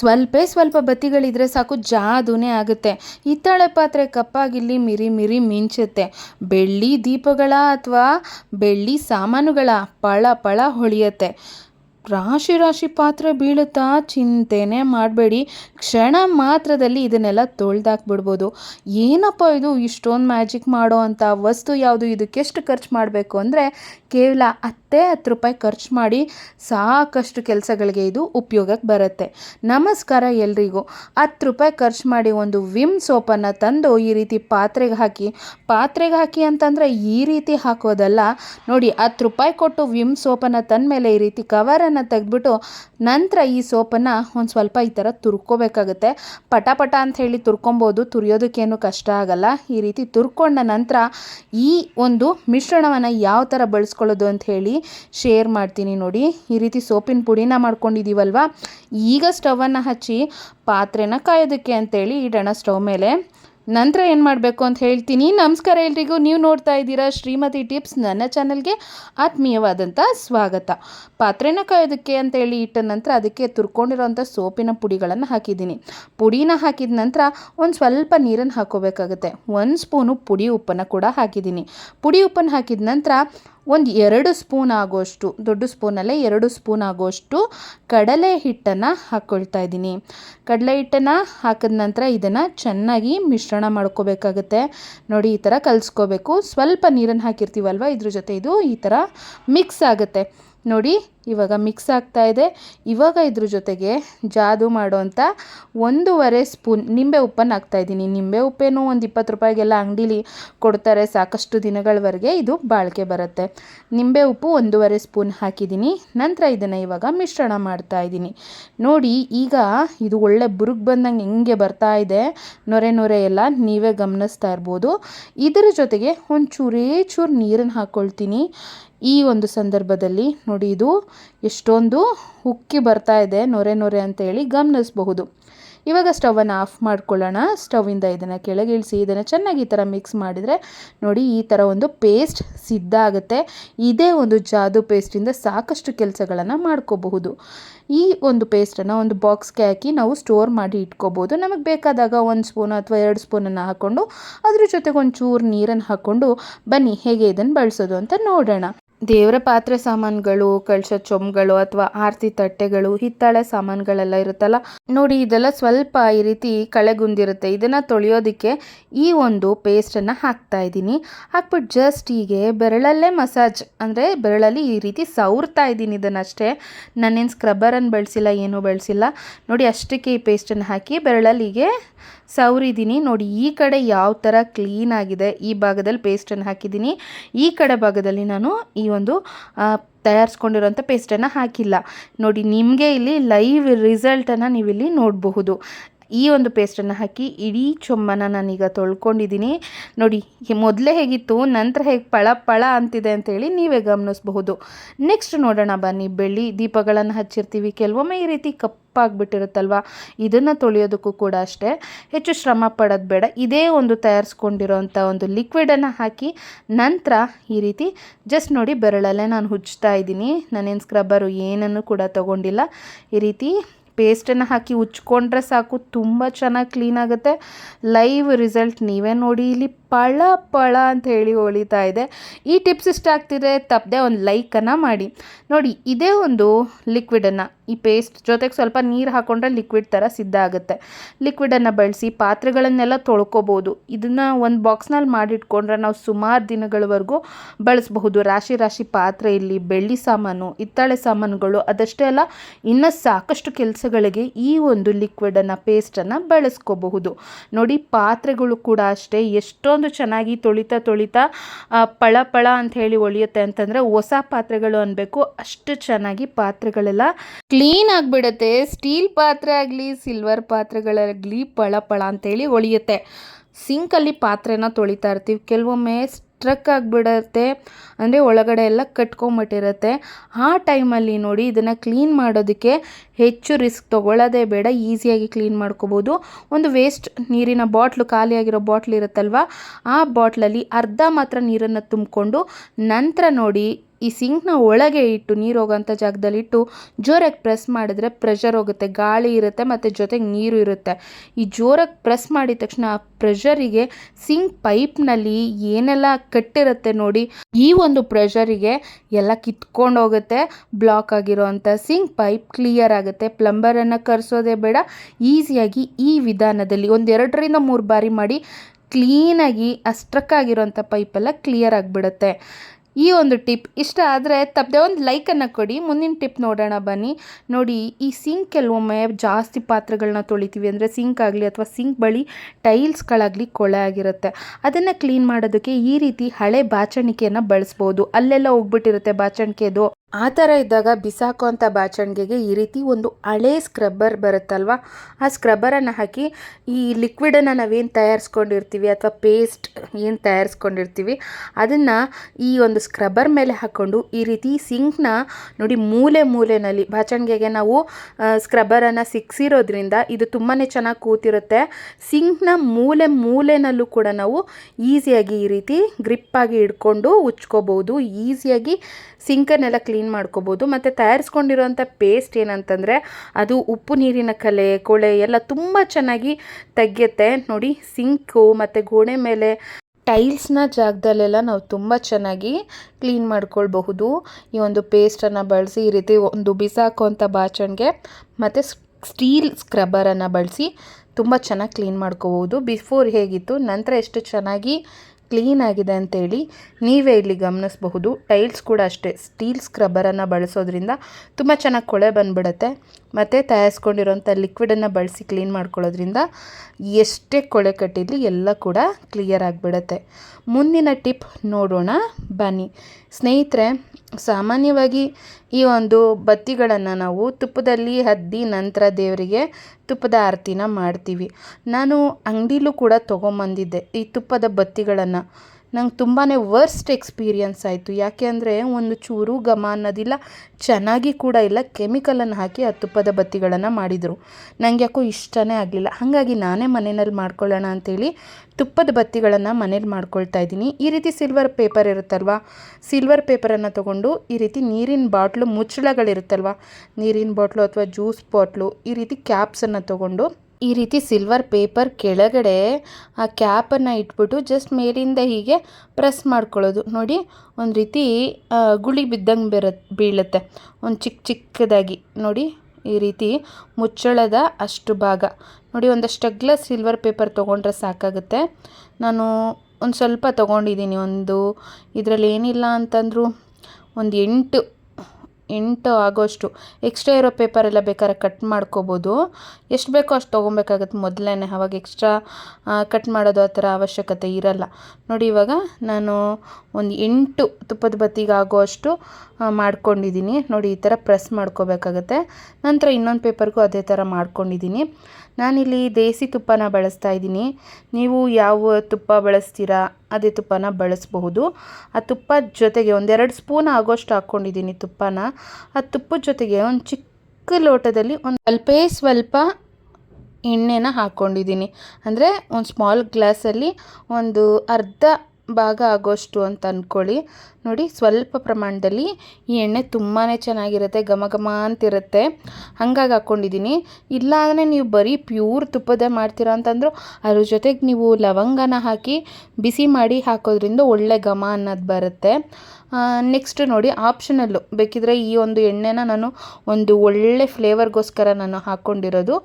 ಸ್ವಲ್ಪೇ ಸ್ವಲ್ಪ ಬತ್ತಿಗಳಿದ್ರೆ ಸಾಕು, ಜಾದೂನೇ ಆಗುತ್ತೆ. ಹಿತ್ತಾಳೆ ಪಾತ್ರೆ ಕಪ್ಪಾಗಿಲ್ಲಿ ಮಿರಿ ಮಿರಿ ಮಿಂಚುತ್ತೆ. ಬೆಳ್ಳಿ ದೀಪಗಳ ಅಥವಾ ಬೆಳ್ಳಿ ಸಾಮಾನುಗಳ ಪಳ ಪಳ ಹೊಳಿಯತ್ತೆ. ರಾಶಿ ರಾಶಿ ಪಾತ್ರೆ ಬೀಳುತ್ತಾ ಚಿಂತೆನೇ ಮಾಡಬೇಡಿ. ಕ್ಷಣ ಮಾತ್ರದಲ್ಲಿ ಇದನ್ನೆಲ್ಲ ತೊಳೆದಾಕ್ಬಿಡ್ಬೋದು. ಏನಪ್ಪ ಇದು ಇಷ್ಟೊಂದು ಮ್ಯಾಜಿಕ್ ಮಾಡೋ ಅಂಥ ವಸ್ತು ಯಾವುದು, ಇದಕ್ಕೆಷ್ಟು ಖರ್ಚು ಮಾಡಬೇಕು ಅಂದರೆ ಕೇವಲ ಹತ್ತೇ ಹತ್ತು ರೂಪಾಯಿ ಖರ್ಚು ಮಾಡಿ ಸಾಕಷ್ಟು ಕೆಲಸಗಳಿಗೆ ಇದು ಉಪಯೋಗಕ್ಕೆ ಬರುತ್ತೆ. ನಮಸ್ಕಾರ ಎಲ್ರಿಗೂ. ಹತ್ತು ರೂಪಾಯಿ ಖರ್ಚು ಮಾಡಿ ಒಂದು ವಿಮ್ ಸೋಪನ್ನು ತಂದು ಈ ರೀತಿ ಪಾತ್ರೆಗೆ ಹಾಕಿ ಪಾತ್ರೆಗೆ ಹಾಕಿ ಅಂತಂದರೆ ಈ ರೀತಿ ಹಾಕೋದಲ್ಲ. ನೋಡಿ, ಹತ್ತು ರೂಪಾಯಿ ಕೊಟ್ಟು ವಿಮ್ ಸೋಪನ್ನು ತಂದಮೇಲೆ ಈ ರೀತಿ ಕವರನ್ನು ತೆಗೆದ್ಬಿಟ್ಟು ನಂತರ ಈ ಸೋಪನ್ನು ಒಂದು ಸ್ವಲ್ಪ ಈ ಥರ ತುರ್ಕೋಬೇಕಾಗುತ್ತೆ. ಪಟ ಪಟ ಅಂತ ಹೇಳಿ ತುರ್ಕೊಬೋದು, ತುರಿಯೋದಕ್ಕೇನು ಕಷ್ಟ ಆಗಲ್ಲ. ಈ ರೀತಿ ತುರ್ಕೊಂಡ ನಂತರ ಈ ಒಂದು ಮಿಶ್ರಣವನ್ನು ಯಾವ ಥರ ಬಳಸ್ಕೊಳ್ಳೋದು ಅಂತ ಹೇಳಿ ಶೇರ್ ಮಾಡ್ತೀನಿ ನೋಡಿ. ಈ ರೀತಿ ಸೋಪಿನ ಪುಡಿನ ಮಾಡ್ಕೊಂಡಿದ್ದೀವಲ್ವ ಈಗ ಸ್ಟವನ್ನು ಹಚ್ಚಿ ಪಾತ್ರೆನ ಕಾಯೋದಕ್ಕೆ ಅಂತೇಳಿ ಇಡೋಣ ಸ್ಟವ್ ಮೇಲೆ. ನಂತರ ಏನು ಮಾಡಬೇಕು ಅಂತ ಹೇಳ್ತೀನಿ. ನಮಸ್ಕಾರ ಎಲ್ರಿಗೂ. ನೀವು ನೋಡ್ತಾ ಇದ್ದೀರಾ ಶ್ರೀಮತಿ ಟಿಪ್ಸ್ ನನ್ನ ಚಾನಲ್ಗೆ ಆತ್ಮೀಯವಾದಂಥ ಸ್ವಾಗತ. ಪಾತ್ರೆನ ಕಾಯೋದಕ್ಕೆ ಅಂತೇಳಿ ಇಟ್ಟ ನಂತರ ಅದಕ್ಕೆ ತುರ್ಕೊಂಡಿರೋಂಥ ಸೋಪಿನ ಪುಡಿಗಳನ್ನು ಹಾಕಿದ್ದೀನಿ. ಪುಡಿನ ಹಾಕಿದ ನಂತರ ಒಂದು ಸ್ವಲ್ಪ ನೀರನ್ನು ಹಾಕೋಬೇಕಾಗುತ್ತೆ. ಒಂದು ಸ್ಪೂನು ಪುಡಿ ಉಪ್ಪನ್ನು ಕೂಡ ಹಾಕಿದ್ದೀನಿ. ಪುಡಿ ಉಪ್ಪನ್ನು ಹಾಕಿದ ನಂತರ ಒಂದು ಎರಡು ಸ್ಪೂನ್ ಆಗೋಷ್ಟು, ದೊಡ್ಡ ಸ್ಪೂನಲ್ಲೇ ಎರಡು ಸ್ಪೂನ್ ಆಗೋಷ್ಟು ಕಡಲೆ ಹಿಟ್ಟನ್ನು ಹಾಕ್ಕೊಳ್ತಾ ಇದ್ದೀನಿ. ಕಡಲೆ ಹಿಟ್ಟನ್ನು ಹಾಕಿದ ನಂತರ ಇದನ್ನು ಚೆನ್ನಾಗಿ ಮಿಶ್ರಣ ಮಾಡ್ಕೋಬೇಕಾಗುತ್ತೆ. ನೋಡಿ, ಈ ಥರ ಕಲಿಸ್ಕೋಬೇಕು. ಸ್ವಲ್ಪ ನೀರನ್ನು ಹಾಕಿರ್ತೀವಲ್ವ? ಇದ್ರ ಜೊತೆ ಇದು ಈ ಥರ ಮಿಕ್ಸ್ ಆಗುತ್ತೆ. ನೋಡಿ, ಇವಾಗ ಮಿಕ್ಸ್ ಆಗ್ತಾ ಇದೆ. ಇವಾಗ ಇದ್ರ ಜೊತೆಗೆ ಜಾದು ಮಾಡೋಂಥ ಒಂದೂವರೆ ಸ್ಪೂನ್ ನಿಂಬೆ ಉಪ್ಪನ್ನು ಹಾಕ್ತಾಯಿದ್ದೀನಿ ನಿಂಬೆ ಉಪ್ಪೇನು ಒಂದು ಇಪ್ಪತ್ತು ರೂಪಾಯಿಗೆಲ್ಲ ಅಂಗಡೀಲಿ ಕೊಡ್ತಾರೆ ಸಾಕಷ್ಟು ದಿನಗಳವರೆಗೆ ಇದು ಬಾಳಿಕೆ ಬರುತ್ತೆ. ನಿಂಬೆ ಉಪ್ಪು ಒಂದೂವರೆ ಸ್ಪೂನ್ ಹಾಕಿದ್ದೀನಿ. ನಂತರ ಇದನ್ನು ಇವಾಗ ಮಿಶ್ರಣ ಮಾಡ್ತಾ ಇದ್ದೀನಿ. ನೋಡಿ, ಈಗ ಇದು ಒಳ್ಳೆ ಬುರುಗ್ ಬಂದಂಗೆ ಹೆಂಗೆ ಬರ್ತಾ ಇದೆ. ನೊರೆ ನೊರೆ ಎಲ್ಲ ನೀವೇ ಗಮನಿಸ್ತಾ ಇರ್ಬೋದು. ಇದರ ಜೊತೆಗೆ ಒಂದು ಚೂರೇ ಚೂರು ನೀರನ್ನು ಹಾಕ್ಕೊಳ್ತೀನಿ ಈ ಒಂದು ಸಂದರ್ಭದಲ್ಲಿ ನೋಡಿ ಇದು ಎಷ್ಟೊಂದು ಉಕ್ಕಿ ಬರ್ತಾ ಇದೆ, ನೊರೆ ನೊರೆ ಅಂತೇಳಿ ಗಮನಿಸಬಹುದು. ಇವಾಗ ಸ್ಟವನ್ನು ಆಫ್ ಮಾಡ್ಕೊಳ್ಳೋಣ. ಸ್ಟವಿಂದ ಇದನ್ನು ಕೆಳಗಿಳಿಸಿ ಇದನ್ನು ಚೆನ್ನಾಗಿ ಈ ಥರ ಮಿಕ್ಸ್ ಮಾಡಿದರೆ ನೋಡಿ ಈ ಥರ ಒಂದು ಪೇಸ್ಟ್ ಸಿದ್ಧ ಆಗುತ್ತೆ. ಇದೇ ಒಂದು ಜಾದು ಪೇಸ್ಟಿಂದ ಸಾಕಷ್ಟು ಕೆಲಸಗಳನ್ನು ಮಾಡ್ಕೋಬಹುದು. ಈ ಒಂದು ಪೇಸ್ಟನ್ನು ಒಂದು ಬಾಕ್ಸ್ಗೆ ಹಾಕಿ ನಾವು ಸ್ಟೋರ್ ಮಾಡಿ ಇಟ್ಕೋಬೋದು ನಮಗೆ ಬೇಕಾದಾಗ ಒಂದು ಸ್ಪೂನ್ ಅಥವಾ ಎರಡು ಸ್ಪೂನನ್ನು ಹಾಕ್ಕೊಂಡು ಅದ್ರ ಜೊತೆಗೆ ಒಂದು ನೀರನ್ನು ಹಾಕ್ಕೊಂಡು ಬನ್ನಿ, ಹೇಗೆ ಇದನ್ನು ಬಳಸೋದು ಅಂತ ನೋಡೋಣ. ದೇವರ ಪಾತ್ರೆ ಸಾಮಾನುಗಳು ಕಳಶ ಚೊಂಬುಗಳು ಅಥವಾ ಆರತಿ ತಟ್ಟೆಗಳು, ಹಿತ್ತಾಳೆ ಸಾಮಾನುಗಳೆಲ್ಲ ಇರುತ್ತಲ್ಲ? ನೋಡಿ, ಇದೆಲ್ಲ ಸ್ವಲ್ಪ ಈ ರೀತಿ ಕಳೆಗುಂದಿರುತ್ತೆ. ಇದನ್ನು ತೊಳೆಯೋದಕ್ಕೆ ಈ ಒಂದು ಪೇಸ್ಟನ್ನು ಹಾಕ್ತಾ ಇದ್ದೀನಿ. ಹಾಕ್ಬಿಟ್ಟು ಜಸ್ಟ್ ಹೀಗೆ ಬೆರಳಲ್ಲೇ ಮಸಾಜ್ ಅಂದರೆ ಬೆರಳಲ್ಲಿ ಈ ರೀತಿ ಸವರ್ತಾ ಇದ್ದೀನಿ ಇದನ್ನಷ್ಟೇ. ನಾನೇನು ಸ್ಕ್ರಬ್ಬರನ್ನು ಬಳಸಿಲ್ಲ, ಏನೂ ಬಳಸಿಲ್ಲ. ನೋಡಿ, ಅಷ್ಟಕ್ಕೆ ಈ ಪೇಸ್ಟನ್ನು ಹಾಕಿ ಬೆರಳಲ್ಲಿಗೆ ಸವರಿದ್ದೀನಿ. ನೋಡಿ, ಈ ಕಡೆ ಯಾವ ಥರ ಕ್ಲೀನ್ ಆಗಿದೆ, ಈ ಭಾಗದಲ್ಲಿ ಪೇಸ್ಟನ್ನು ಹಾಕಿದ್ದೀನಿ. ಈ ಕಡೆ ಭಾಗದಲ್ಲಿ ನಾನು ಈ ಒಂದು ತಯಾರಿಸ್ಕೊಂಡಿರೋಂಥ ಪೇಸ್ಟನ್ನು ಹಾಕಿಲ್ಲ. ನೋಡಿ, ನಿಮಗೆ ಇಲ್ಲಿ ಲೈವ್ ರಿಸಲ್ಟನ್ನು ನೀವಿಲ್ಲಿ ನೋಡಬಹುದು. ಈ ಒಂದು ಪೇಸ್ಟನ್ನು ಹಾಕಿ ಇಡೀ ಚೊಮ್ಮನ ನಾನೀಗ ತೊಳ್ಕೊಂಡಿದ್ದೀನಿ. ನೋಡಿ ಮೊದಲೇ ಹೇಗಿತ್ತು, ನಂತರ ಹೇಗೆ ಪಳ ಪಳ ಅಂತಿದೆ ಅಂತೇಳಿ ನೀವೇ ಗಮನಿಸಬಹುದು. ನೆಕ್ಸ್ಟ್ ನೋಡೋಣ ಬನ್ನಿ, ಬೆಳ್ಳಿ ದೀಪಗಳನ್ನು ಹಚ್ಚಿರ್ತೀವಿ. ಕೆಲವೊಮ್ಮೆ ಈ ರೀತಿ ಕಪ್ಪಾಗ್ಬಿಟ್ಟಿರುತ್ತಲ್ವ? ಇದನ್ನು ತೊಳೆಯೋದಕ್ಕೂ ಕೂಡ ಅಷ್ಟೇ. ಹೆಚ್ಚು ಶ್ರಮ ಪಡೋದು ಬೇಡ. ಇದೇ ಒಂದು ತಯಾರಿಸ್ಕೊಂಡಿರೋಂಥ ಒಂದು ಲಿಕ್ವಿಡನ್ನು ಹಾಕಿ ನಂತರ ಈ ರೀತಿ ಜಸ್ಟ್ ನೋಡಿ ಬೆರಳಲ್ಲೇ ನಾನು ಹುಚ್ಚ್ತಾ ಇದ್ದೀನಿ. ನಾನೇನು ಸ್ಕ್ರಬ್ಬರು ಏನನ್ನು ಕೂಡ ತಗೊಂಡಿಲ್ಲ. ಈ ರೀತಿ ಪೇಸ್ಟನ್ನು ಹಾಕಿ ಉಚ್ಕೊಂಡ್ರೆ ಸಾಕು ತುಂಬ ಚೆನ್ನಾಗಿ ಕ್ಲೀನ್ ಆಗುತ್ತೆ ಲೈವ್ ರಿಸಲ್ಟ್ ನೀವೇ ನೋಡಿ ಇಲ್ಲಿ ಪಳ ಪಳ ಅಂತ ಹೇಳಿ ಹೊಳಿತಾ ಇದೆ. ಈ ಟಿಪ್ಸ್ ಇಷ್ಟ ಆಗ್ತಿದೆ ತಪ್ಪದೆ ಒಂದು ಲೈಕನ್ನು ಮಾಡಿ. ನೋಡಿ, ಇದೇ ಒಂದು ಲಿಕ್ವಿಡನ್ನು ಈ ಪೇಸ್ಟ್ ಜೊತೆಗೆ ಸ್ವಲ್ಪ ನೀರು ಹಾಕ್ಕೊಂಡ್ರೆ ಲಿಕ್ವಿಡ್ ಥರ ಸಿದ್ಧ ಆಗುತ್ತೆ. ಲಿಕ್ವಿಡನ್ನು ಬಳಸಿ ಪಾತ್ರೆಗಳನ್ನೆಲ್ಲ ತೊಳ್ಕೊಬೋದು. ಇದನ್ನು ಒಂದು ಬಾಕ್ಸ್ನಲ್ಲಿ ಮಾಡಿಟ್ಕೊಂಡ್ರೆ ನಾವು ಸುಮಾರು ದಿನಗಳವರೆಗೂ ಬಳಸಬಹುದು. ರಾಶಿ ರಾಶಿ ಪಾತ್ರೆ ಇಲ್ಲಿ, ಬೆಳ್ಳಿ ಸಾಮಾನು, ಹಿತ್ತಾಳೆ ಸಾಮಾನುಗಳು, ಅದಷ್ಟೇ ಅಲ್ಲ, ಇನ್ನೂ ಸಾಕಷ್ಟು ಕೆಲಸಗಳಿಗೆ ಈ ಒಂದು ಲಿಕ್ವಿಡನ್ನು ಪೇಸ್ಟನ್ನು ಬಳಸ್ಕೋಬಹುದು. ನೋಡಿ, ಪಾತ್ರೆಗಳು ಕೂಡ ಅಷ್ಟೇ ಎಷ್ಟೊಂದು ಚೆನ್ನಾಗಿ ತೊಳಿತಾ ತೊಳಿತಾ ಪಳ ಪಳ ಅಂತ ಹೇಳಿ ಒಳಿಯುತ್ತೆ ಅಂತಂದರೆ ಹೊಸ ಪಾತ್ರೆಗಳು ಅನ್ಬೇಕು. ಅಷ್ಟು ಚೆನ್ನಾಗಿ ಪಾತ್ರೆಗಳೆಲ್ಲ ಕ್ಲೀನ್ ಆಗಿಬಿಡುತ್ತೆ. ಸ್ಟೀಲ್ ಪಾತ್ರೆ ಆಗಲಿ, ಸಿಲ್ವರ್ ಪಾತ್ರೆಗಳಾಗಲಿ ಪಳ ಪಳ ಅಂತೇಳಿ ಒಳಿಯುತ್ತೆ. ಸಿಂಕಲ್ಲಿ ಪಾತ್ರೆನ ತೊಳಿತಾ ಇರ್ತೀವಿ. ಕೆಲವೊಮ್ಮೆ ಸ್ಟ್ರಕ್ ಆಗಿಬಿಡತ್ತೆ. ಅಂದರೆ ಒಳಗಡೆ ಎಲ್ಲ ಕಟ್ಕೊಂಬಿಟ್ಟಿರುತ್ತೆ. ಆ ಟೈಮಲ್ಲಿ ನೋಡಿ ಇದನ್ನು ಕ್ಲೀನ್ ಮಾಡೋದಕ್ಕೆ ಹೆಚ್ಚು ರಿಸ್ಕ್ ತೊಗೊಳ್ಳೋದೇ ಬೇಡ. ಈಸಿಯಾಗಿ ಕ್ಲೀನ್ ಮಾಡ್ಕೋಬೋದು. ಒಂದು ವೇಸ್ಟ್ ನೀರಿನ ಬಾಟ್ಲು ಖಾಲಿಯಾಗಿರೋ ಬಾಟ್ಲ್ ಇರುತ್ತಲ್ವ? ಆ ಬಾಟ್ಲಲ್ಲಿ ಅರ್ಧ ಮಾತ್ರ ನೀರನ್ನು ತುಂಬಿಕೊಂಡು ನಂತರ ನೋಡಿ ಈ ಸಿಂಕ್ನ ಒಳಗೆ ಇಟ್ಟು ನೀರು ಹೋಗೋಂಥ ಜಾಗದಲ್ಲಿ ಇಟ್ಟು ಜೋರಾಗಿ ಪ್ರೆಸ್ ಮಾಡಿದ್ರೆ ಪ್ರೆಷರ್ ಹೋಗುತ್ತೆ, ಗಾಳಿ ಇರುತ್ತೆ ಮತ್ತು ಜೊತೆಗೆ ನೀರು ಇರುತ್ತೆ. ಈ ಜೋರಾಗಿ ಪ್ರೆಸ್ ಮಾಡಿದ ತಕ್ಷಣ ಆ ಪ್ರೆಷರಿಗೆ ಸಿಂಕ್ ಪೈಪ್ನಲ್ಲಿ ಏನೆಲ್ಲ ಕಟ್ಟಿರುತ್ತೆ ನೋಡಿ, ಈ ಒಂದು ಪ್ರೆಷರಿಗೆ ಎಲ್ಲ ಕಿತ್ಕೊಂಡು ಹೋಗುತ್ತೆ ಬ್ಲಾಕ್ ಆಗಿರೋವಂಥ ಸಿಂಕ್ ಪೈಪ್ ಕ್ಲಿಯರ್ ಆಗುತ್ತೆ. ಪ್ಲಂಬರನ್ನು ಕರೆಸೋದೇ ಬೇಡ ಈಸಿಯಾಗಿ ಈ ವಿಧಾನದಲ್ಲಿ ಒಂದೆರಡರಿಂದ ಮೂರು ಬಾರಿ ಮಾಡಿ ಕ್ಲೀನಾಗಿ ಅಷ್ಟ್ರಕ್ಕಾಗಿರೋಂಥ ಪೈಪೆಲ್ಲ ಕ್ಲಿಯರ್ ಆಗಿಬಿಡುತ್ತೆ. ಈ ಒಂದು ಟಿಪ್ ಇಷ್ಟ ಆದರೆ ತಪ್ಪದೆ ಒಂದು ಲೈಕನ್ನು ಕೊಡಿ. ಮುಂದಿನ ಟಿಪ್ ನೋಡೋಣ ಬನ್ನಿ. ನೋಡಿ, ಈ ಸಿಂಕ್ ಕೆಲವೊಮ್ಮೆ ಜಾಸ್ತಿ ಪಾತ್ರೆಗಳನ್ನ ತೊಳಿತೀವಿ ಅಂದರೆ ಸಿಂಕ್ ಆಗಲಿ ಅಥವಾ ಸಿಂಕ್ ಬಳಿ ಟೈಲ್ಸ್ಗಳಾಗಲಿ ಕೊಳೆ ಆಗಿರುತ್ತೆ. ಅದನ್ನು ಕ್ಲೀನ್ ಮಾಡೋದಕ್ಕೆ ಈ ರೀತಿ ಹಳೆ ಬಾಚಣಿಕೆಯನ್ನು ಬಳಸ್ಬೋದು. ಅಲ್ಲೆಲ್ಲ ಹೋಗ್ಬಿಟ್ಟಿರುತ್ತೆ ಬಾಚಣಿಕೆದು ಆ ಥರ ಇದ್ದಾಗ ಬಿಸಾಕುವಂಥ ಬಾಚಣಿಗೆಗೆ ಈ ರೀತಿ ಒಂದು ಹಳೆ ಸ್ಕ್ರಬ್ಬರ್ ಬರುತ್ತಲ್ವ? ಆ ಸ್ಕ್ರಬ್ಬರನ್ನು ಹಾಕಿ ಈ ಲಿಕ್ವಿಡನ್ನು ನಾವೇನು ತಯಾರಿಸ್ಕೊಂಡಿರ್ತೀವಿ ಅಥವಾ ಪೇಸ್ಟ್ ಏನು ತಯಾರಿಸ್ಕೊಂಡಿರ್ತೀವಿ, ಅದನ್ನು ಈ ಒಂದು ಸ್ಕ್ರಬ್ಬರ್ ಮೇಲೆ ಹಾಕ್ಕೊಂಡು ಈ ರೀತಿ ಸಿಂಕ್ನ ನೋಡಿ ಮೂಲೆ ಮೂಲೆಯಲ್ಲಿ ಬಾಚಣಿಗೆಗೆ ನಾವು ಸ್ಕ್ರಬ್ಬರನ್ನು ಸಿಕ್ಸಿರೋದ್ರಿಂದ ಇದು ತುಂಬಾ ಚೆನ್ನಾಗಿ ಕೂತಿರುತ್ತೆ. ಸಿಂಕ್ನ ಮೂಲೆ ಮೂಲೆನಲ್ಲೂ ಕೂಡ ನಾವು ಈಸಿಯಾಗಿ ಈ ರೀತಿ ಗ್ರಿಪ್ಪಾಗಿ ಹಿಡ್ಕೊಂಡು ಉಚ್ಕೋಬೋದು. ಈಸಿಯಾಗಿ ಸಿಂಕನ್ನೆಲ್ಲ ಕ್ಲೀನ್ ಮಾಡ್ಕೋಬೋದು. ಮತ್ತು ತಯಾರಿಸ್ಕೊಂಡಿರೋಂಥ ಪೇಸ್ಟ್ ಏನಂತಂದರೆ ಅದು ಉಪ್ಪು ನೀರಿನ ಕಲೆ, ಕೊಳೆ ಎಲ್ಲ ತುಂಬ ಚೆನ್ನಾಗಿ ತೆಗೆಯುತ್ತೆ. ನೋಡಿ, ಸಿಂಕು ಮತ್ತು ಗೋಡೆ ಮೇಲೆ ಟೈಲ್ಸ್ನ ಜಾಗದಲ್ಲೆಲ್ಲ ನಾವು ತುಂಬ ಚೆನ್ನಾಗಿ ಕ್ಲೀನ್ ಮಾಡ್ಕೊಳ್ಬಹುದು. ಈ ಒಂದು ಪೇಸ್ಟನ್ನು ಬಳಸಿ ಈ ರೀತಿ ಒಂದು ಬಿಸಾಕುವಂಥ ಬಾಚಣಿಗೆ ಮತ್ತು ಸ್ಟೀಲ್ ಸ್ಕ್ರಬ್ಬರನ್ನು ಬಳಸಿ ತುಂಬ ಚೆನ್ನಾಗಿ ಕ್ಲೀನ್ ಮಾಡ್ಕೋಬೋದು ಬಿಫೋರ್ ಹೇಗಿತ್ತು, ನಂತರ ಎಷ್ಟು ಚೆನ್ನಾಗಿ ಕ್ಲೀನ್ ಆಗಿದೆ ಅಂತೇಳಿ ನೀವೇ ಇಲ್ಲಿ ಗಮನಿಸಬಹುದು. ಟೈಲ್ಸ್ ಕೂಡ ಅಷ್ಟೇ. ಸ್ಟೀಲ್ ಸ್ಕ್ರಬ್ಬರನ್ನು ಬಳಸೋದ್ರಿಂದ ತುಂಬ ಚೆನ್ನಾಗಿ ಕೊಳೆ ಬಂದ್ಬಿಡುತ್ತೆ. ಮತ್ತು ತಯಾರಿಸ್ಕೊಂಡಿರೋಂಥ ಲಿಕ್ವಿಡನ್ನು ಬಳಸಿ ಕ್ಲೀನ್ ಮಾಡ್ಕೊಳ್ಳೋದ್ರಿಂದ ಎಷ್ಟೇ ಕೊಳೆ ಕಟ್ಟಿರಲಿ ಎಲ್ಲ ಕೂಡ ಕ್ಲಿಯರ್ ಆಗಿಬಿಡತ್ತೆ. ಮುಂದಿನ ಟಿಪ್ ನೋಡೋಣ, ಬನ್ನಿ. ಸ್ನೇಹಿತರೆ, ಸಾಮಾನ್ಯವಾಗಿ ಈ ಒಂದು ಬತ್ತಿಗಳನ್ನು ನಾವು ತುಪ್ಪದಲ್ಲಿ ಹದ್ದಿ ನಂತರ ದೇವರಿಗೆ ತುಪ್ಪದ ಆರತಿನ ಮಾಡ್ತೀವಿ. ನಾನು ಅಂಗಡಿಲೂ ಕೂಡ ತೊಗೊಂಬಂದಿದ್ದೆ ಈ ತುಪ್ಪದ ಬತ್ತಿಗಳನ್ನು. ನಂಗೆ ತುಂಬಾ ವರ್ಸ್ಟ್ ಎಕ್ಸ್ಪೀರಿಯನ್ಸ್ ಆಯಿತು. ಯಾಕೆ ಅಂದರೆ ಒಂದು ಚೂರು ಗಮ ಅನ್ನೋದಿಲ್ಲ, ಚೆನ್ನಾಗಿ ಕೂಡ ಇಲ್ಲ ಕೆಮಿಕಲನ್ನು ಹಾಕಿ ಆ ತುಪ್ಪದ ಬತ್ತಿಗಳನ್ನು ಮಾಡಿದರು. ನನಗೆ ಯಾಕೋ ಇಷ್ಟನೇ ಆಗಲಿಲ್ಲ. ಹಾಗಾಗಿ ನಾನೇ ಮನೆಯಲ್ಲಿ ಮಾಡ್ಕೊಳ್ಳೋಣ ಅಂಥೇಳಿ ತುಪ್ಪದ ಬತ್ತಿಗಳನ್ನು ಮನೇಲಿ ಮಾಡ್ಕೊಳ್ತಾ ಇದ್ದೀನಿ. ಈ ರೀತಿ ಸಿಲ್ವರ್ ಪೇಪರ್ ಇರುತ್ತಲ್ವ? ಸಿಲ್ವರ್ ಪೇಪರನ್ನು ತೊಗೊಂಡು ಈ ರೀತಿ ನೀರಿನ ಬಾಟ್ಲು ಮುಚ್ಚಳಗಳಿರುತ್ತಲ್ವ? ನೀರಿನ ಬಾಟ್ಲು ಅಥವಾ ಜ್ಯೂಸ್ ಬಾಟ್ಲು ಈ ರೀತಿ ಕ್ಯಾಪ್ಸನ್ನು ತೊಗೊಂಡು ಈ ರೀತಿ ಸಿಲ್ವರ್ ಪೇಪರ್ ಕೆಳಗಡೆ ಆ ಕ್ಯಾಪನ್ನು ಇಟ್ಬಿಟ್ಟು ಜಸ್ಟ್ ಮೇಲಿಂದ ಹೀಗೆ ಪ್ರೆಸ್ ಮಾಡ್ಕೊಳ್ಳೋದು. ನೋಡಿ, ಒಂದು ರೀತಿ ಗುಳಿ ಬಿದ್ದಂಗೆ ಬೀರ, ಬೀಳುತ್ತೆ. ಒಂದು ಚಿಕ್ಕ ಚಿಕ್ಕದಾಗಿ. ನೋಡಿ, ಈ ರೀತಿ ಮುಚ್ಚಳದ ಅಷ್ಟು ಭಾಗ. ನೋಡಿ, ಒಂದಷ್ಟು ಅಗ್ಲ ಸಿಲ್ವರ್ ಪೇಪರ್ ತೊಗೊಂಡ್ರೆ ಸಾಕಾಗುತ್ತೆ. ನಾನು ಒಂದು ಸ್ವಲ್ಪ ತೊಗೊಂಡಿದ್ದೀನಿ ಒಂದು ಇದರಲ್ಲಿ ಏನಿಲ್ಲ ಅಂತಂದರೂ ಒಂದು ಎಂಟು ಎಂಟು ಆಗೋಷ್ಟು. ಎಕ್ಸ್ಟ್ರಾ ಇರೋ ಪೇಪರೆಲ್ಲ ಬೇಕಾದ್ರೆ ಕಟ್ ಮಾಡ್ಕೋಬೋದು. ಎಷ್ಟು ಬೇಕೋ ಅಷ್ಟು ತೊಗೊಬೇಕಾಗತ್ತೆ ಮೊದಲೇ ಅವಾಗ ಎಕ್ಸ್ಟ್ರಾ ಕಟ್ ಮಾಡೋದು ಆ ಥರ ಅವಶ್ಯಕತೆ ಇರಲ್ಲ. ನೋಡಿ ಇವಾಗ ನಾನು ಒಂದು ಎಂಟು ತುಪ್ಪದ ಬತ್ತಿಗೆ ಆಗೋಷ್ಟು ಮಾಡ್ಕೊಂಡಿದ್ದೀನಿ. ನೋಡಿ ಈ ಥರ ಪ್ರೆಸ್ ಮಾಡ್ಕೋಬೇಕಾಗತ್ತೆ. ನಂತರ ಇನ್ನೊಂದು ಪೇಪರ್ಗೂ ಅದೇ ಥರ ಮಾಡ್ಕೊಂಡಿದ್ದೀನಿ. ನಾನಿಲ್ಲಿ ದೇಸಿ ತುಪ್ಪನ ಬಳಸ್ತಾ ಇದ್ದೀನಿ. ನೀವು ಯಾವ ತುಪ್ಪ ಬಳಸ್ತೀರಾ, ಅದೇ ತುಪ್ಪನ ಬಳಸಬಹುದು. ಆ ತುಪ್ಪ ಜೊತೆಗೆ ಒಂದೆರಡು ಸ್ಪೂನ್ ಆಗೋಷ್ಟು ಹಾಕ್ಕೊಂಡಿದ್ದೀನಿ ತುಪ್ಪನ. ಆ ತುಪ್ಪದ ಜೊತೆಗೆ ಒಂದು ಚಿಕ್ಕ ಲೋಟದಲ್ಲಿ ಒಂದು ಸ್ವಲ್ಪೇ ಸ್ವಲ್ಪ ಎಣ್ಣೆನ ಹಾಕ್ಕೊಂಡಿದ್ದೀನಿ. ಅಂದರೆ ಒಂದು ಸ್ಮಾಲ್ ಗ್ಲಾಸಲ್ಲಿ ಒಂದು ಅರ್ಧ ಭಾಗ ಆಗೋಷ್ಟು ಅಂತ ಅಂದ್ಕೊಳ್ಳಿ ನೋಡಿ, ಸ್ವಲ್ಪ ಪ್ರಮಾಣದಲ್ಲಿ ಈ ಎಣ್ಣೆ ತುಂಬಾ ಚೆನ್ನಾಗಿರುತ್ತೆ, ಘಮ ಘಮ ಅಂತಿರುತ್ತೆ. ಹಂಗಾಗಿ ಹಾಕ್ಕೊಂಡಿದ್ದೀನಿ. ಇಲ್ಲಾಂದರೆ ನೀವು ಬರೀ ಪ್ಯೂರ್ ತುಪ್ಪದೇ ಮಾಡ್ತೀರಾ ಅಂತಂದ್ರು, ಅದ್ರ ಜೊತೆಗೆ ನೀವು ಲವಂಗನ ಹಾಕಿ ಬಿಸಿ ಮಾಡಿ ಹಾಕೋದ್ರಿಂದ ಒಳ್ಳೆ ಘಮ ಅನ್ನೋದು ಬರುತ್ತೆ. ನೆಕ್ಸ್ಟ್ ನೋಡಿ ಆಪ್ಷನಲ್ಲು ಬೇಕಿದ್ರೆ ಈ ಒಂದು ಎಣ್ಣೆನ ನಾನು ಒಂದು ಒಳ್ಳೆ ಫ್ಲೇವರ್ಗೋಸ್ಕರ ನಾನು ಹಾಕ್ಕೊಂಡಿರೋದು.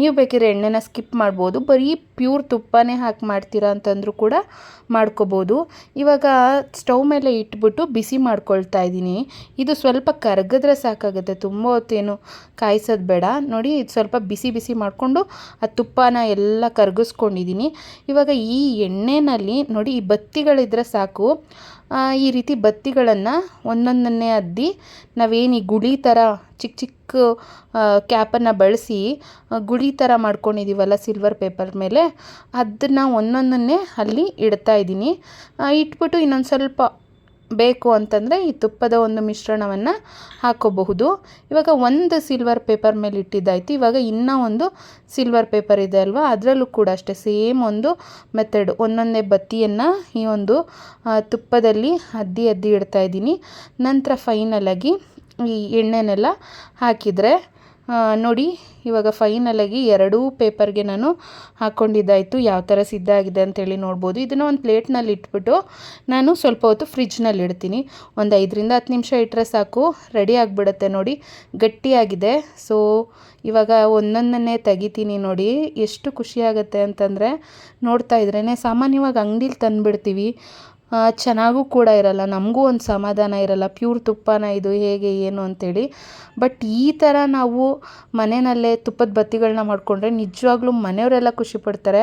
ನೀವು ಬೇಕಿದ್ರೆ ಎಣ್ಣೆನ ಸ್ಕಿಪ್ ಮಾಡ್ಬೋದು. ಬರೀ ಪ್ಯೂರ್ ತುಪ್ಪನೇ ಹಾಕಿ ಮಾಡ್ತೀರಾ ಅಂತಂದರೂ ಕೂಡ ಮಾಡ್ಕೋಬೋದು. ಇವಾಗ ಸ್ಟವ್ ಮೇಲೆ ಇಟ್ಬಿಟ್ಟು ಬಿಸಿ ಮಾಡ್ಕೊಳ್ತಾ ಇದ್ದೀನಿ. ಇದು ಸ್ವಲ್ಪ ಕರಗಿದ್ರೆ ಸಾಕಾಗುತ್ತೆ. ತುಂಬ ಹೊತ್ತೇನು ಕಾಯಿಸೋದು ಬೇಡ. ನೋಡಿ, ಇದು ಸ್ವಲ್ಪ ಬಿಸಿ ಬಿಸಿ ಮಾಡಿಕೊಂಡು ಆ ತುಪ್ಪನ ಎಲ್ಲ ಕರಗಿಸ್ಕೊಂಡಿದ್ದೀನಿ. ಇವಾಗ ಈ ಎಣ್ಣೆನಲ್ಲಿ ನೋಡಿ, ಈ ಬತ್ತಿಗಳಿದ್ರೆ ಸಾಕು. ಈ ರೀತಿ ಬತ್ತಿಗಳನ್ನು ಒಂದೊಂದನ್ನೇ ಅದ್ದಿ ನಾವೇನು ಈ ಗುಳಿ ಥರ ಚಿಕ್ಕ ಚಿಕ್ಕ ಕ್ಯಾಪನ್ನು ಬಳಸಿ ಗುಳಿ ಥರ ಮಾಡ್ಕೊಂಡಿದ್ದೀವಲ್ಲ ಸಿಲ್ವರ್ ಪೇಪರ್ ಮೇಲೆ ಅದನ್ನು ಒಂದೊಂದನ್ನೇ ಅಲ್ಲಿ ಇಡ್ತಾ ಇದ್ದೀನಿ. ಇಟ್ಬಿಟ್ಟು ಇನ್ನೊಂದು ಸ್ವಲ್ಪ ಬೇಕು ಅಂತಂದರೆ ಈ ತುಪ್ಪದ ಒಂದು ಮಿಶ್ರಣವನ್ನು ಹಾಕೋಬಹುದು. ಇವಾಗ ಒಂದು ಸಿಲ್ವರ್ ಪೇಪರ್ ಮೇಲೆ ಇಟ್ಟಿದ್ದಾಯಿತು. ಇವಾಗ ಇನ್ನೂ ಒಂದು ಸಿಲ್ವರ್ ಪೇಪರ್ ಇದೆ ಅಲ್ವಾ? ಅದರಲ್ಲೂ ಕೂಡ ಅಷ್ಟೇ ಸೇಮ್ ಒಂದು ಮೆಥಡ್ ಒಂದೊಂದೇ ಬತ್ತಿಯನ್ನು ಈ ಒಂದು ತುಪ್ಪದಲ್ಲಿ ಅದ್ದಿ ಅದ್ದಿ ಇಡ್ತಾ ಇದ್ದೀನಿ. ನಂತರ ಫೈನಲಾಗಿ ಈ ಎಣ್ಣೆನೆಲ್ಲ ಹಾಕಿದರೆ ನೋಡಿ, ಇವಾಗ ಫೈನಲಾಗಿ ಎರಡೂ ಪೇಪರ್ಗೆ ನಾನು ಹಾಕ್ಕೊಂಡಿದ್ದಾಯಿತು ಯಾವ ಥರ ಸಿದ್ಧ ಆಗಿದೆ ಅಂತೇಳಿ ನೋಡ್ಬೋದು. ಇದನ್ನು ಒಂದು ಪ್ಲೇಟ್ನಲ್ಲಿ ಇಟ್ಬಿಟ್ಟು ನಾನು ಸ್ವಲ್ಪ ಹೊತ್ತು ಫ್ರಿಜ್ನಲ್ಲಿ ಇಡ್ತೀನಿ. ಒಂದು ಐದರಿಂದ ಹತ್ತು ನಿಮಿಷ ಇಟ್ಟರೆ ಸಾಕು. ರೆಡಿ ಆಗಿಬಿಡುತ್ತೆ ನೋಡಿ. ಗಟ್ಟಿಯಾಗಿದೆ. ಸೊ ಇವಾಗ ಒಂದೊಂದನ್ನೇ ತೆಗಿತೀನಿ ನೋಡಿ. ಎಷ್ಟು ಖುಷಿಯಾಗುತ್ತೆ ಅಂತಂದರೆ ನೋಡ್ತಾ ಇದ್ರೇ ಸಾಮಾನ್ಯವಾಗಿ ಅಂಗಡೀಲಿ ತಂದುಬಿಡ್ತೀವಿ. ಚೆನ್ನಾಗೂ ಕೂಡ ಇರಲ್ಲ. ನಮಗೂ ಒಂದು ಸಮಾಧಾನ ಇರಲ್ಲ. ಪ್ಯೂರ್ ತುಪ್ಪನ ಇದು ಹೇಗೆ, ಏನು ಅಂತೇಳಿ. ಬಟ್ ಈ ಥರ ನಾವು ಮನೆಯಲ್ಲೇ ತುಪ್ಪದ ಬತ್ತಿಗಳನ್ನ ಮಾಡಿಕೊಂಡ್ರೆ ನಿಜವಾಗ್ಲೂ ಮನೆಯವರೆಲ್ಲ ಖುಷಿ ಪಡ್ತಾರೆ.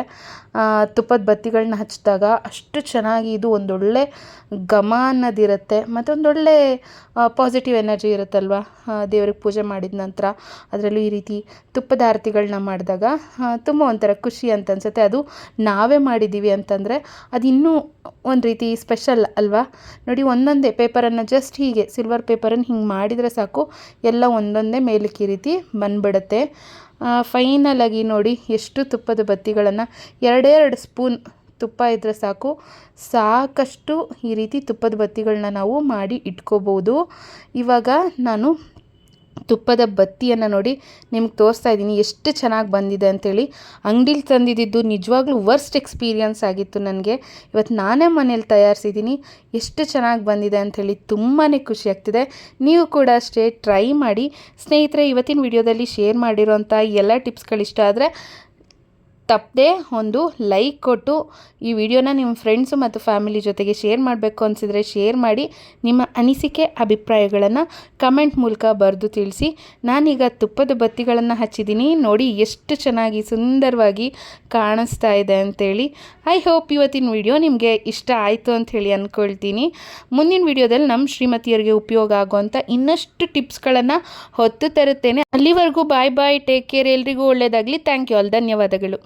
ತುಪ್ಪದ ಬತ್ತಿಗಳನ್ನ ಹಚ್ಚಿದಾಗ ಅಷ್ಟು ಚೆನ್ನಾಗಿ ಇದು ಒಂದೊಳ್ಳೆ ಘಮ ಅನ್ನೋದಿರುತ್ತೆ. ಮತ್ತು ಒಂದೊಳ್ಳೆ ಪಾಸಿಟಿವ್ ಎನರ್ಜಿ ಇರುತ್ತಲ್ವ? ದೇವ್ರಿಗೆ ಪೂಜೆ ಮಾಡಿದ ನಂತರ ಅದರಲ್ಲೂ ಈ ರೀತಿ ತುಪ್ಪದ ಆರತಿಗಳನ್ನ ಮಾಡಿದಾಗ ತುಂಬ ಒಂಥರ ಖುಷಿ ಅಂತ ಅನ್ಸುತ್ತೆ. ಅದು ನಾವೇ ಮಾಡಿದ್ದೀವಿ ಅಂತಂದರೆ ಅದು ಇನ್ನೂ ಒಂದು ರೀತಿ ಸ್ಪೆಷಲ್ ಅಲ್ವಾ? ನೋಡಿ, ಒಂದೊಂದೇ ಪೇಪರನ್ನು ಜಸ್ಟ್ ಹೀಗೆ ಸಿಲ್ವರ್ ಪೇಪರನ್ನು ಹಿಂಗೆ ಮಾಡಿದರೆ ಸಾಕು. ಎಲ್ಲ ಒಂದೊಂದೇ ಮೇಲಕ್ಕೆ ಈ ರೀತಿ ಬಂದ್ಬಿಡುತ್ತೆ ಫೈನಲಾಗಿ ನೋಡಿ ಎಷ್ಟು ತುಪ್ಪದ ಬತ್ತಿಗಳನ್ನು. ಎರಡೆರಡು ಸ್ಪೂನ್ ತುಪ್ಪ ಇದ್ದರೆ ಸಾಕು. ಸಾಕಷ್ಟು ಈ ರೀತಿ ತುಪ್ಪದ ಬತ್ತಿಗಳನ್ನ ನಾವು ಮಾಡಿ ಇಟ್ಕೋಬೋದು. ಇವಾಗ ನಾನು ತುಪ್ಪದ ಬತ್ತಿಯನ್ನು ನೋಡಿ ನಿಮ್ಗೆ ತೋರಿಸ್ತಾ ಇದ್ದೀನಿ. ಎಷ್ಟು ಚೆನ್ನಾಗಿ ಬಂದಿದೆ ಅಂತೇಳಿ. ಅಂಗಡೀಲಿ ತಂದಿದ್ದು ನಿಜವಾಗ್ಲೂ ವರ್ಸ್ಟ್ ಎಕ್ಸ್ಪೀರಿಯನ್ಸ್ ಆಗಿತ್ತು ನನಗೆ. ಇವತ್ತು ನಾನೇ ಮನೇಲಿ ತಯಾರಿಸಿದ್ದೀನಿ ಎಷ್ಟು ಚೆನ್ನಾಗಿ ಬಂದಿದೆ ಅಂಥೇಳಿ ತುಂಬಾ ಖುಷಿ ಆಗ್ತಿದೆ. ನೀವು ಕೂಡ ಅಷ್ಟೇ ಟ್ರೈ ಮಾಡಿ. ಸ್ನೇಹಿತರೆ, ಇವತ್ತಿನ ವಿಡಿಯೋದಲ್ಲಿ ಶೇರ್ ಮಾಡಿರೋಂಥ ಎಲ್ಲ ಟಿಪ್ಸ್ಗಳಿಷ್ಟ ಆದರೆ ತಪ್ಪದೆ ಒಂದು ಲೈಕ್ ಕೊಟ್ಟು ಈ ವಿಡಿಯೋನ ನಿಮ್ಮ ಫ್ರೆಂಡ್ಸು ಮತ್ತು ಫ್ಯಾಮಿಲಿ ಜೊತೆಗೆ ಶೇರ್ ಮಾಡಬೇಕು ಅನಿಸಿದರೆ ಶೇರ್ ಮಾಡಿ ನಿಮ್ಮ ಅನಿಸಿಕೆ, ಅಭಿಪ್ರಾಯಗಳನ್ನು ಕಮೆಂಟ್ ಮೂಲಕ ಬರೆದು ತಿಳಿಸಿ. ನಾನೀಗ ತುಪ್ಪದ ಬತ್ತಿಗಳನ್ನು ಹಚ್ಚಿದ್ದೀನಿ ನೋಡಿ ಎಷ್ಟು ಚೆನ್ನಾಗಿ ಸುಂದರವಾಗಿ ಕಾಣಿಸ್ತಾ ಇದೆ ಅಂತೇಳಿ. ಐ ಹೋಪ್ ಇವತ್ತಿನ ವಿಡಿಯೋ ನಿಮಗೆ ಇಷ್ಟ ಆಯಿತು ಅಂಥೇಳಿ ಅಂದ್ಕೊಳ್ತೀನಿ ಮುಂದಿನ ವಿಡಿಯೋದಲ್ಲಿ ನಮ್ಮ ಶ್ರೀಮತಿಯರಿಗೆ ಉಪಯೋಗ ಆಗುವಂಥ ಇನ್ನಷ್ಟು ಟಿಪ್ಸ್ಗಳನ್ನು ಹೊತ್ತು ತರುತ್ತೇನೆ. ಅಲ್ಲಿವರೆಗೂ ಬಾಯ್ ಬಾಯ್ ಟೇಕ್ ಕೇರ್ ಎಲ್ರಿಗೂ ಒಳ್ಳೆಯದಾಗಲಿ ಥ್ಯಾಂಕ್ ಯು ಆಲ್ ಧನ್ಯವಾದಗಳು.